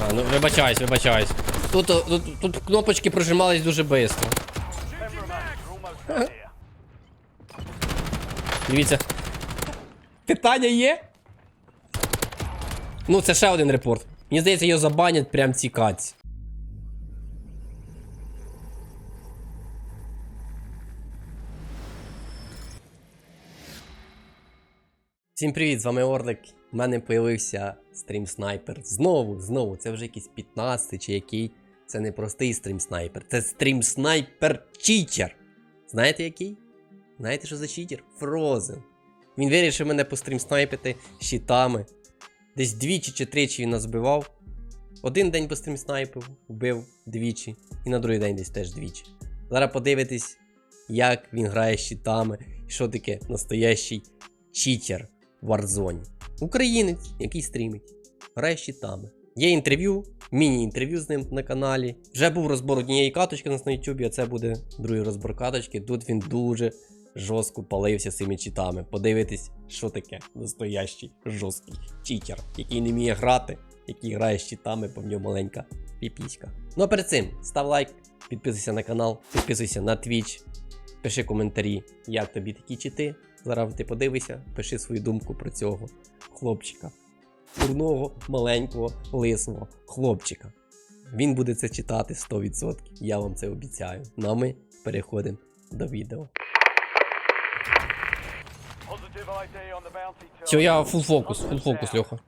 А, ну вибачаюсь, вибачаюсь. Тут, тут, тут кнопочки прожимались дуже швидко. Дивіться. Питання є? Ну, це ще один репорт. Мені здається, його забанять прям ці каці. Всім привіт, з вами Орлик. У мене появився стрім снайпер. Знову, знову, це вже якийсь 15 чи який. Це не простий стрім снайпер, це стрім снайпер читер. Знаєте який? Знаєте, що за читер? Фрозен. Він вирішив мене пострім снайпити щитами. Десь двічі чи тричі він нас збивав. Один день пострім снайпив, вбив двічі, і на другий день десь теж двічі. Зараз подивитись, як він грає щитами, і що таке настоящий читер в Warzone. Українець, який стрімить, грає щитами. Є інтерв'ю, міні-інтерв'ю з ним на каналі. Вже був розбор однієї каточки у нас на YouTube, а це буде другий розбор каточки. Тут він дуже жорстко палився цими читами. Подивитись, що таке настоящий жорсткий читер, який не вміє грати, який грає з читами, бо в нього маленька піпіська. Ну а перед цим став лайк, підписуйся на канал, підписуйся на Twitch, пиши коментарі, як тобі такі чити. Зараз ти подивися, пиши свою думку про цього хлопчика. Дурного, маленького, лисого хлопчика. Він буде це читати 100%. Я вам це обіцяю. Ну а ми переходимо до відео. Все, я фул фокус, фул фокус, Льоха.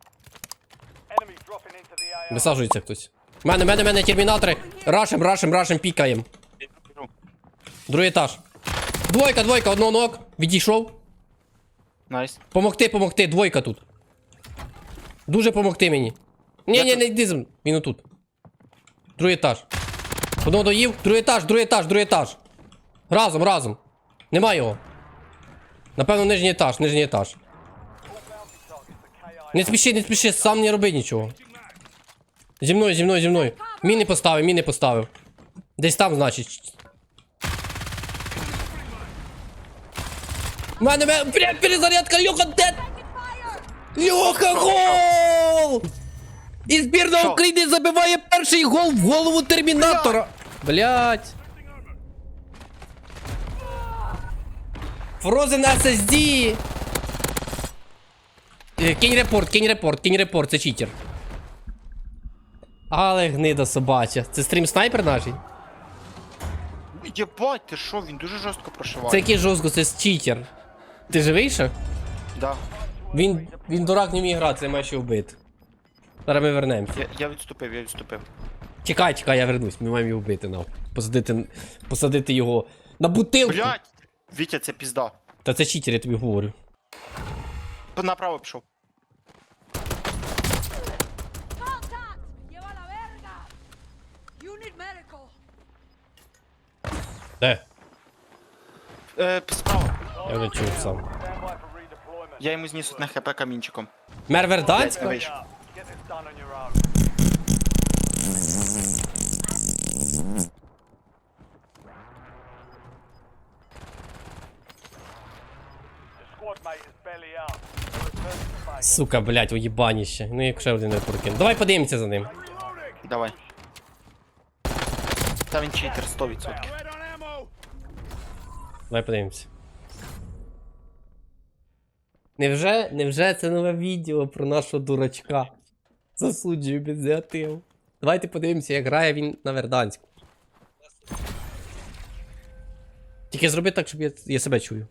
Висаджується хтось. Мене, мене, мене, термінатори. Рашим, рашим, рашим, пікаєм. Другий етаж. Двойка, двойка, одного ног. Відійшов. Найс. Помогти, помогти, двойка тут. Дуже помогти мені. Ні, ні, не йди. Він отут. Другий етаж. Одного доїв. Другий етаж, другий етаж, другий етаж. Разом, разом. Нема його. Напевно, нижній етаж, нижній етаж. Не спіши, не спіши, сам не роби нічого. Зі мною, зі мною, зі мною. Міни поставив, міни поставив. Десь там, значить. У мене, мене, перезарядка, Льоха, де? Льоха, гол! І збірна Що? України забиває перший гол в голову термінатора. Блять. Frozen SSD. Е, Кинь репорт, кинь репорт, кинь репорт, це читер. Але гнида собача. Це стрім снайпер наш? Єбать, ти що, він дуже жорстко прошиває. Це який жорстко, це читер. Ти живий ще? Да. Він, він дурак не вміє грати, це має ще вбити. Зараз ми вернемося. Я, я відступив, я відступив. Чекай, чекай, я вернусь, ми маємо його вбити нам. Посадити, посадити його на бутилку. Блять! Вітя, це пізда. Та це читер, я тобі говорю. Направо пішов. Contact! ¡Lleva la verga! You medical. Де? Е, справа. Я не чув сам. Я йому зніс одне хп камінчиком. Мер Верданська? вийшов. Сука, блять, уїбаніще. Ну як ще один не прокинув. Давай подивимося за ним. Давай. Та він читер 100%. Давай подивимося. Невже, невже це нове відео про нашого дурачка? Засуджую без негативу. Давайте подивимося, як грає він на Верданську. Тільки зроби так, щоб я, я себе чую.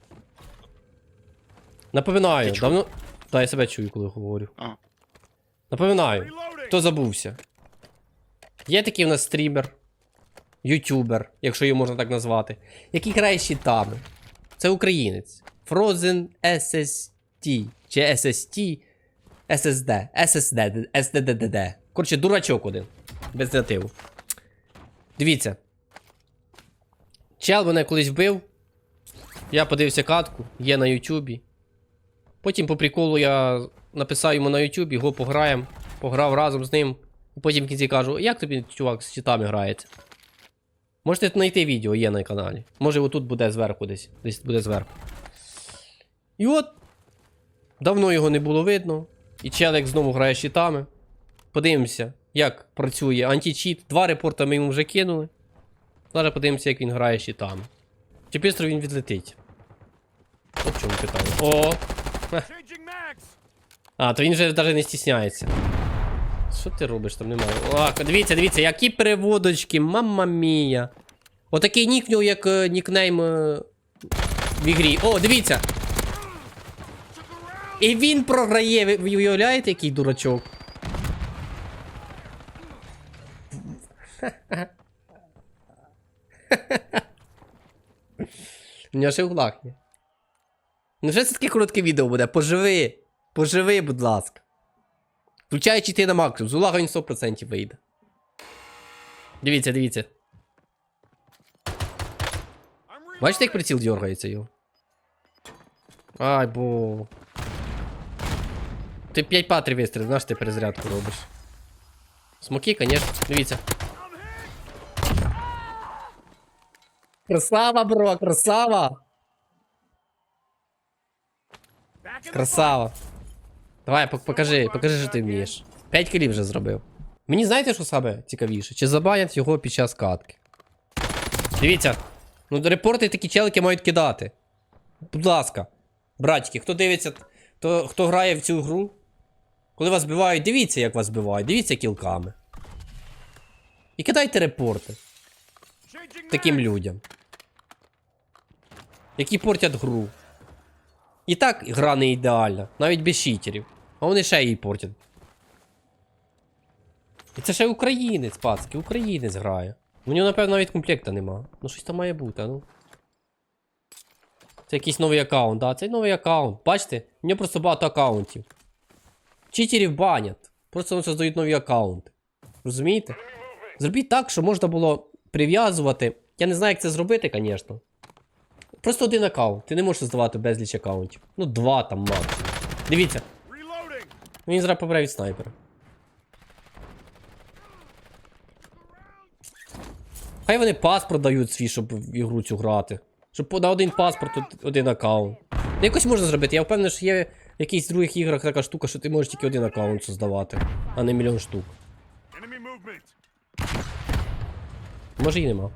Напоминаю, давно. Та я себе чую, коли говорю. А. Напоминаю, хто забувся. Є такий в нас стрімер, ютубер, якщо його можна так назвати, який грає щитами. Це українець. Frozen SST чи SST SSD. SSD. SDDD. Коротше, дурачок один. Без нативу. Дивіться. Чел мене колись вбив. Я подивився катку, є на Ютубі. Потім по приколу я написав йому на Ютубі, го пограємо, пограв разом з ним. І потім в кінці кажу, як тобі чувак з щитами грається? Можете знайти відео, є на каналі. Може отут буде зверху десь. Десь буде зверху. І от. Давно його не було видно. І челик знову грає щитами. Подивимося, як працює античіт. Два репорта ми йому вже кинули. Зараз подивимося, як він грає щитами. Чи пістро він відлетить? От чому питання. О! А, то він вже навіть не стісняється. Що ти робиш там немає? О, дивіться, дивіться, які переводочки, мамма мія. Отакий нік в нього, як е, нікнейм е, в ігрі. О, дивіться! І він програє. Ви, уявляєте, який дурачок? У нього ще углах є. Ну вже це таке коротке відео буде. Поживи. Поживи, будь ласка. Включаючи ти на максимум, з улагою 100% вийде. Дивіться, дивіться. Бачите, як приціл дергається його? Ай, бо. Ти 5 патрів вистрілив, знаєш, ти перезарядку робиш. Смоки, конечно, дивіться. Красава, бро, красава! Красава. Давай, покажи, покажи, що ти вмієш. 5 кілів вже зробив. Мені знаєте, що саме цікавіше? Чи забанять його під час катки? Дивіться. Ну, репорти такі челики мають кидати. Будь ласка. Братики, хто дивиться, то, хто грає в цю гру, коли вас збивають, дивіться, як вас збивають, дивіться кілками. І кидайте репорти таким людям. Які портять гру. І так гра не ідеальна, навіть без читерів. А вони ще її портять. І це ще українець, пацки, українець грає. У нього, напевно, навіть комплекта нема. Ну щось там має бути, а ну. Це якийсь новий аккаунт, да? Це новий аккаунт. Бачите? У нього просто багато аккаунтів. Читерів банять. Просто вони создають нові аккаунти. Розумієте? Зробіть так, щоб можна було прив'язувати. Я не знаю, як це зробити, звісно. Просто один аккаунт. Ти не можеш здавати безліч аккаунтів. Ну, два там максимум. Дивіться. Він зараз побере від снайпера. Хай вони паспорт дають свій, щоб в ігру цю грати. Щоб на один паспорт один аккаунт. Ну, якось можна зробити. Я впевнений, що є в якихось других іграх така штука, що ти можеш тільки один аккаунт создавати, а не мільйон штук. Може і нема.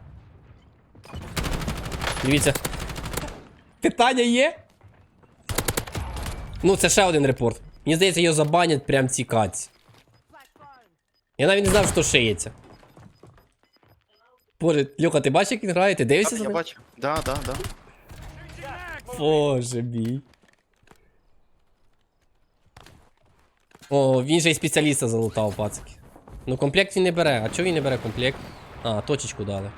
Дивіться. Питання є? Ну, це ще один репорт. Мені здається, його забанять прям в цій каці. Я навіть не знав, що шиється. Боже, Льоха, ти бачиш, як він грає? Ти дивишся Так, за я ним? бачу. Да, да, да. Боже мій. О, він же і спеціаліста залутав, пацики. Ну комплект він не бере. А чого він не бере комплект? А, точечку дали.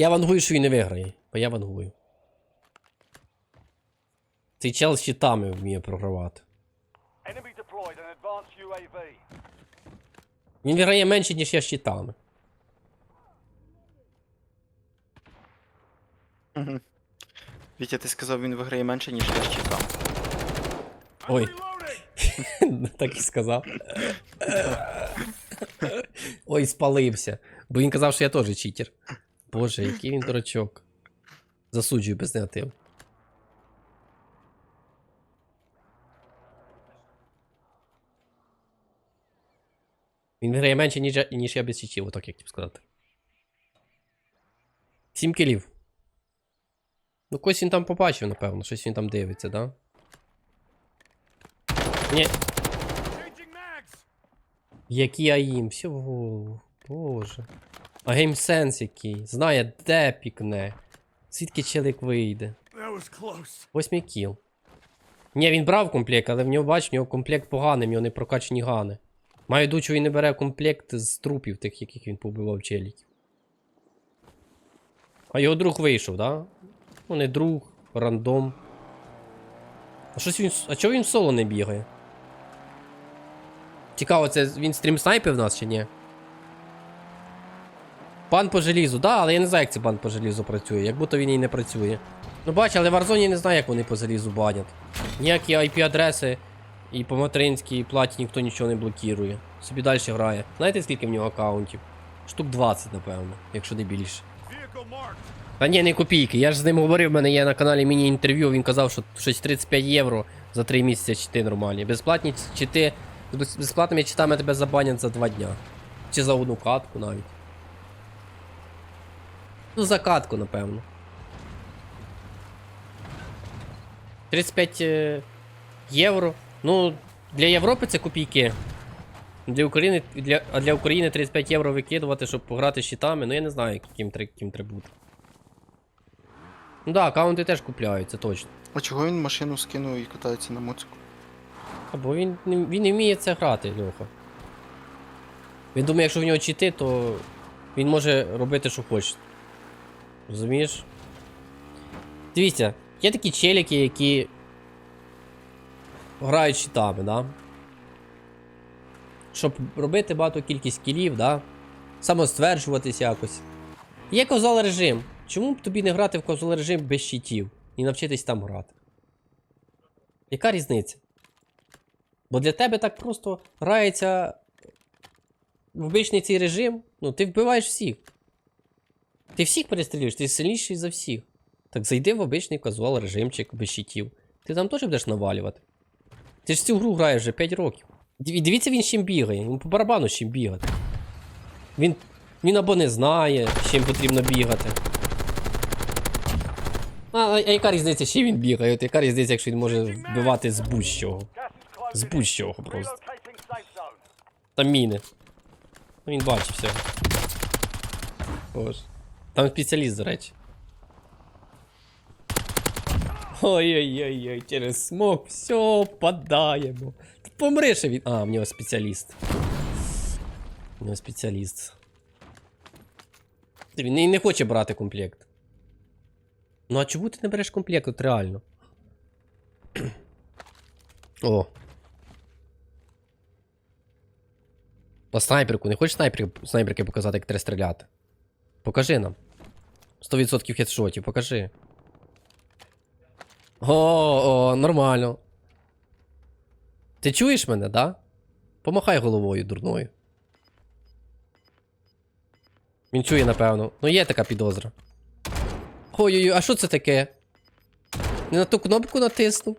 Я вангую, що він не виграє, бо я вангую. Цей чел з щитами вміє програвати. Він виграє менше, ніж я з щитами. Вітя, ти сказав, він виграє менше, ніж я чекав. Ой. так і сказав. Ой, спалився. Бо він казав, що я теж читер. Боже, який він дурачок. Засуджую без негативу. Він грає менше, ніж, ніж я без читів, отак як тобі сказати. Сім кілів. Ну, когось він там побачив, напевно, щось він там дивиться, да? Ні. Який аїм, все. Боже. А геймсенс який. Знає, де пікне. Звідки челик вийде. Восьмий кіл. Ні, він брав комплект, але в нього, бач, в нього комплект поганий, в нього не прокачані гани. Маю що він не бере комплект з трупів, тих, яких він побивав челіків. А його друг вийшов, да? Ну, не друг, рандом. А щось він. А чого він соло не бігає? Цікаво, це він стрім снайпив нас чи ні? Бан по желізу, да, але я не знаю, як це бан по желізу працює, як будто він і не працює. Ну бач, але в Warzone не знаю, як вони по желізу банять. Ніякі IP-адреси і по материнській платі ніхто нічого не блокує. Собі далі грає. Знаєте, скільки в нього аккаунтів? Штук 20, напевно, якщо не більше. Та ні, не копійки. Я ж з ним говорив, в мене є на каналі міні-інтерв'ю, він казав, що щось 35 євро за 3 місяці чити нормальні. Безплатні чити З безплатними читами тебе забанять за два дня. Чи за одну катку навіть. Ну, за катку, напевно. 35 е, євро. Ну, для Європи це копійки. Для України, для, а для України 35 євро викидувати, щоб пограти щитами, ну я не знаю, яким, яким треба бути. Ну да, аккаунти теж купляють, це точно. А чого він машину скинув і катається на моцику? Або він, він не вміє це грати, Льоха. Він думає, якщо в нього чити, то він може робити, що хоче. Розумієш? Дивіться, є такі челіки, які грають щитами, да? Щоб робити багато кількість кілів, да? Самостверджуватись якось. Є козал режим. Чому б тобі не грати в козал режим без щитів і навчитись там грати? Яка різниця? Бо для тебе так просто грається в обичний цей режим. Ну, ти вбиваєш всіх. Ти всіх перестрілюєш, ти сильніший за всіх. Так зайди в обичний казуал режимчик без щитів. Ти там теж будеш навалювати. Ти ж цю гру граєш вже 5 років. Диві- Дивіться, він чим бігає. Йому по барабану з чим бігати. Він, він або не знає, з чим потрібно бігати. А, а, а яка різниця, з чим він бігає? От яка різниця, якщо він може вбивати з будь-чого? З будь-чого просто. Там міни. Ну, Він бачить все. Боже. Там спеціаліст, до речі. Ой-ой-ой, через смок все падаємо. Та Помри ще він. А, в нього спеціаліст. В нього спеціаліст. Він не, хоче брати комплект. Ну а чому ти не береш комплект, от реально? О, На снайперку, не хочеш снайперки, снайперки показати, як треба стріляти? Покажи нам. 100% хедшотів, покажи. О, о, нормально. Ти чуєш мене, да? Помахай головою дурною. Він чує, напевно. Ну є така підозра. Ой-ой-ой, а що це таке? Не на ту кнопку натиснув.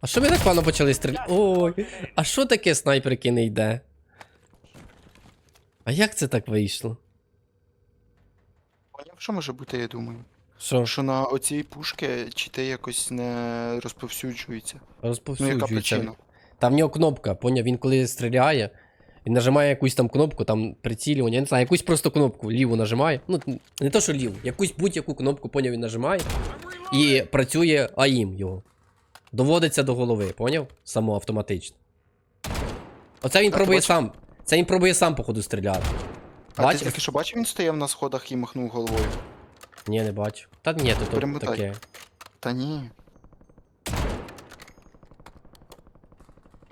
А що ми так пано почали стріляти? Ой, а що таке снайперки не йде? А як це так вийшло? Поняв, що може бути, я думаю? Що? Що на оцій пушки чити якось не розповсюджуються. Ну, яка Розповсюджується. причина? Там в нього кнопка, поняв, він коли стріляє, він нажимає якусь там кнопку, там прицілювання, я не знаю, якусь просто кнопку ліву нажимає. Ну, не то, що ліву, якусь будь-яку кнопку, поняв, він нажимає. І працює АІМ його. Доводиться до голови, поняв? Само автоматично. Оце він ти пробує бачив? сам. Це він пробує сам, походу, стріляти. А Бачиш? ти тільки що бачив, він стояв на сходах і махнув головою? Ні, не бачу. Та ні, то, то Перемотай. таке. Та ні.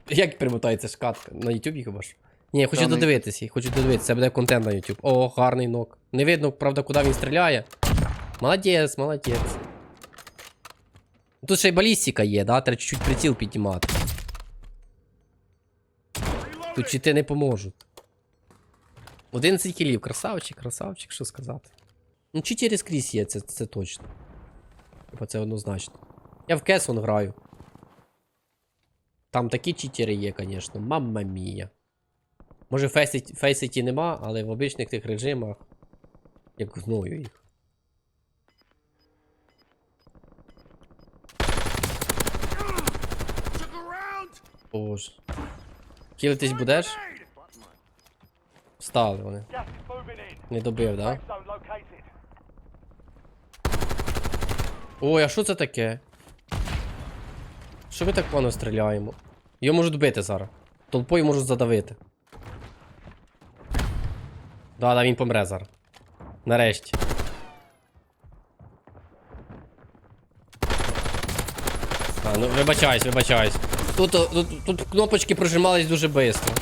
Як перемотається шкатка? На Ютубі хіба ж? Ні, я хочу Та, на додивитися, я хочу додивитися, це буде контент на YouTube. О, гарний нок. Не видно, правда, куди він стріляє. Молодець, молодець. Тут ще й балістика є, да? Треба чуть-чуть приціл піднімати. Тут чити не поможуть. 11 кілів, красавчик, красавчик, що сказати. Ну, читери скрізь є, це, це точно. Типа це однозначно. Я в Кесон граю. Там такі читери є, звісно. Мамма мія. Може, фейситі, нема, але в обичних тих режимах. Як зною їх. Боже. Кілитись будеш? Встали вони. Не добив, да? Ой, а що це таке? Що ми так погано стріляємо? Його можуть бити зараз. Толпою можуть задавити. Да, да, він помре зараз. Нарешті. А, ну вибачаюсь, вибачаюсь. Тут, тут, тут кнопочки прожимались дуже швидко.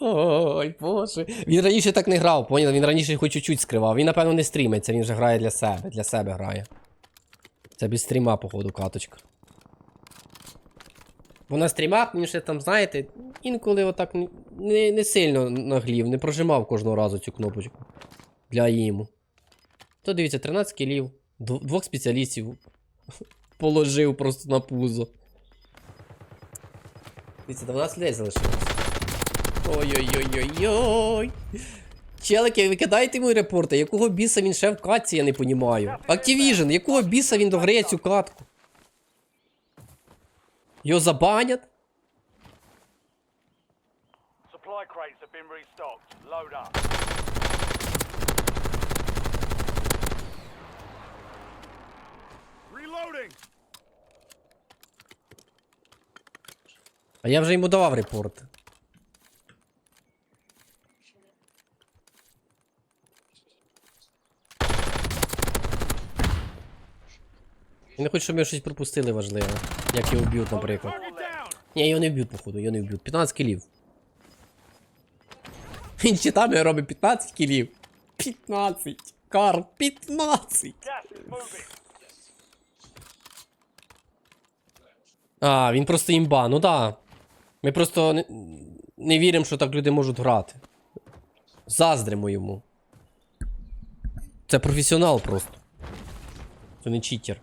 Ой, боже. Він раніше так не грав, поняв? Він раніше хоч чуть-чуть скривав. Він, напевно, не стрімиться, він вже грає для себе. Для себе грає. Це без стріма, походу, каточка. Бо на стрімах він ще там, знаєте, інколи отак не, не сильно наглів, не прожимав кожного разу цю кнопочку. Для їму. То дивіться, 13 кілів, двох спеціалістів положив просто на пузо. Дивіться, 12 людей залишилось. Ой-ой-ой-ой-ой. Челики, ви кидаєте йому репорти, якого біса він ще в катці, я не понімаю. Activision, якого біса він дограє цю катку? Його забанять? А я вже йому давав репорт. Я не хочу, щоб ми щось пропустили важливе. Як його вб'ють, наприклад. Ні, його не вб'ють, походу, його не вб'ють. 15 кілів. Він читами робить 15 кілів. 15. Карл, 15. Gas is moving. А, він просто імба, ну да. Ми просто не, не віримо, що так люди можуть грати. Заздримо йому. Це професіонал просто. Це не читер.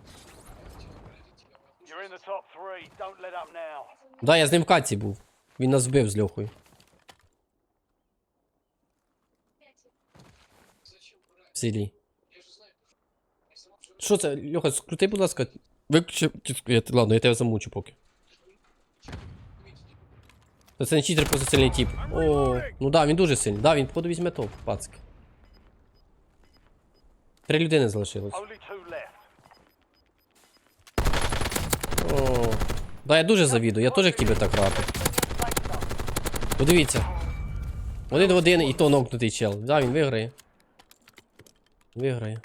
Да, я з ним в каці був. Він нас вбив з Льохою. В селі. Що це? Льоха, скрути, будь ласка. Виключи. Я, ладно, я тебе замучу поки. Та це не читер, просто сильний тип. О, ну да, він дуже сильний. Да, він походу візьме топ, пацки. Три людини залишилось. О, да, я дуже завідую, я теж хотів би так грати. Подивіться. Один в один і то нокнутий чел. Да, він виграє. Виграє.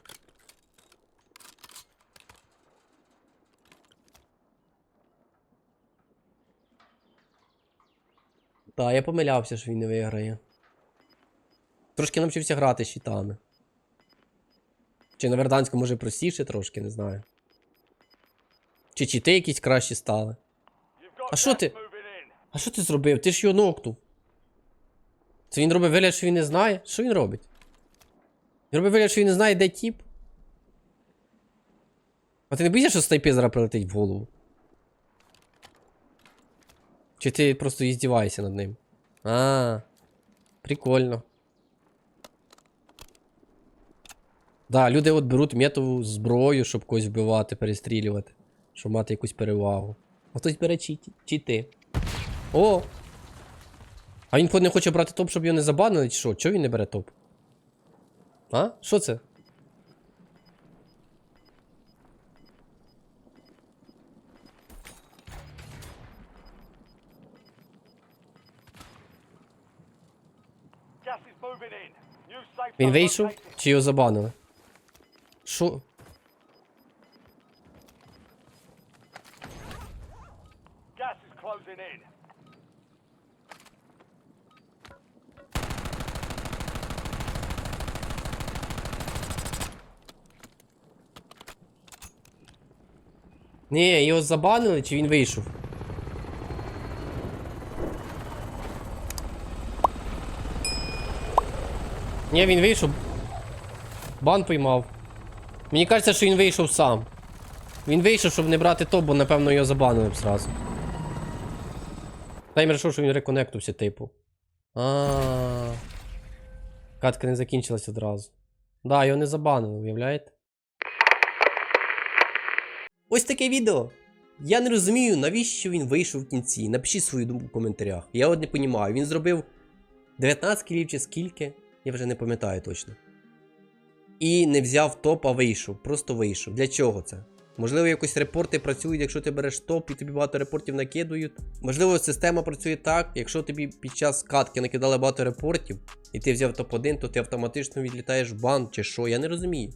Так, я помилявся, що він не виграє. Трошки навчився грати щитами. Чи на Верданську може простіше трошки, не знаю. Чи чити якісь кращі стали. А що ти? А що ти зробив? Ти ж його нокнув. Це він робить вигляд, що він не знає? Що він робить? Він робить вигляд, що він не знає, де тіп. А ти не боїшся, що снайпер зараз прилетить в голову? Чи ти просто іздіваєшся над ним? А, прикольно. Да, люди от беруть метову зброю, щоб когось вбивати, перестрілювати, щоб мати якусь перевагу. А хтось бере чіті, чіти. О! А він не хоче брати топ, щоб його не забанили, чи що? Чого він не бере топ? А? Що це? Він вийшов? Чи його забанили? Що? Ні, його забанили, чи він вийшов? Ні, він вийшов. Бан поймав. Мені кажеться, що він вийшов сам. Він вийшов, щоб не брати топ, бо напевно його забанили б зразу. Таймер що, він реконектувався, типу. А. Катка не закінчилась одразу. Да, його не забанили, уявляєте? Ось таке відео. Я не розумію, навіщо він вийшов в кінці. Напишіть свою думку в коментарях. Я от не розумію. Він зробив 19 кілів чи скільки, я вже не пам'ятаю точно. І не взяв топ, а вийшов. Просто вийшов. Для чого це? Можливо, якось репорти працюють, якщо ти береш топ і тобі багато репортів накидують. Можливо, система працює так, якщо тобі під час катки накидали багато репортів, і ти взяв топ-1, то ти автоматично відлітаєш в бан чи що, я не розумію.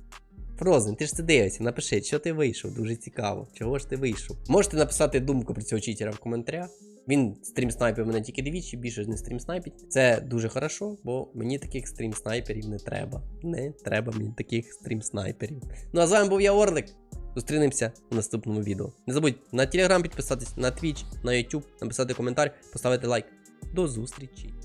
Фрозен, ти ж це дивишся, напиши, що ти вийшов, дуже цікаво. Чого ж ти вийшов? Можете написати думку про цього читера в коментарях. Він стрім снайпив мене тільки двічі, більше ж не стрім снайпить. Це дуже хорошо, бо мені таких стрім снайперів не треба. Не треба мені таких стрім снайперів. Ну а з вами був я Орлик. Зустрінемося у наступному відео. Не забудь на телеграм підписатись, на Twitch, на YouTube, написати коментар, поставити лайк. До зустрічі!